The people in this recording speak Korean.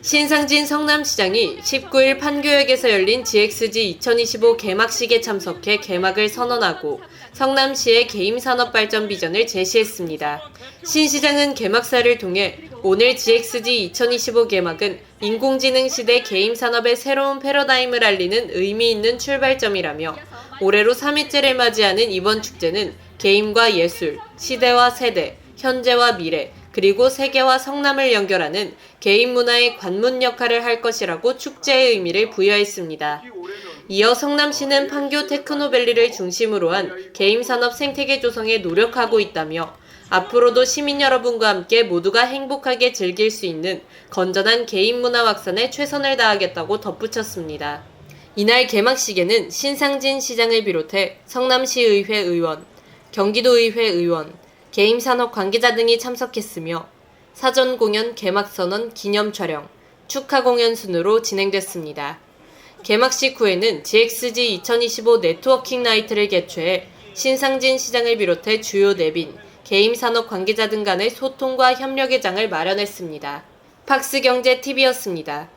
신상진 성남시장이 19일 판교역에서 열린 GXG 2025 개막식에 참석해 개막을 선언하고 성남시의 개임 산업 발전 비전을 제시했습니다. 신 시장은 개막사를 통해 오늘 GXG 2025 개막은 인공지능 시대 개임 산업의 새로운 패러다임을 알리는 의미 있는 출발점이라며 올해로 3회째를 맞이하는 이번 축제는 게임과 예술, 시대와 세대, 현재와 미래, 그리고 세계와 성남을 연결하는 개인 문화의 관문 역할을 할 것이라고 축제의 의미를 부여했습니다. 이어 성남시는 판교 테크노밸리를 중심으로 한 게임 산업 생태계 조성에 노력하고 있다며 앞으로도 시민 여러분과 함께 모두가 행복하게 즐길 수 있는 건전한 개인 문화 확산에 최선을 다하겠다고 덧붙였습니다. 이날 개막식에는 신상진 시장을 비롯해 성남시의회 의원, 경기도의회 의원, 게임 산업 관계자 등이 참석했으며 사전 공연 개막 선언 기념 촬영, 축하 공연 순으로 진행됐습니다. 개막식 후에는 GXG 2025 네트워킹 나이트를 개최해 신상진 시장을 비롯해 주요 내빈, 게임 산업 관계자 등 간의 소통과 협력의 장을 마련했습니다. 팍스경제 TV였습니다.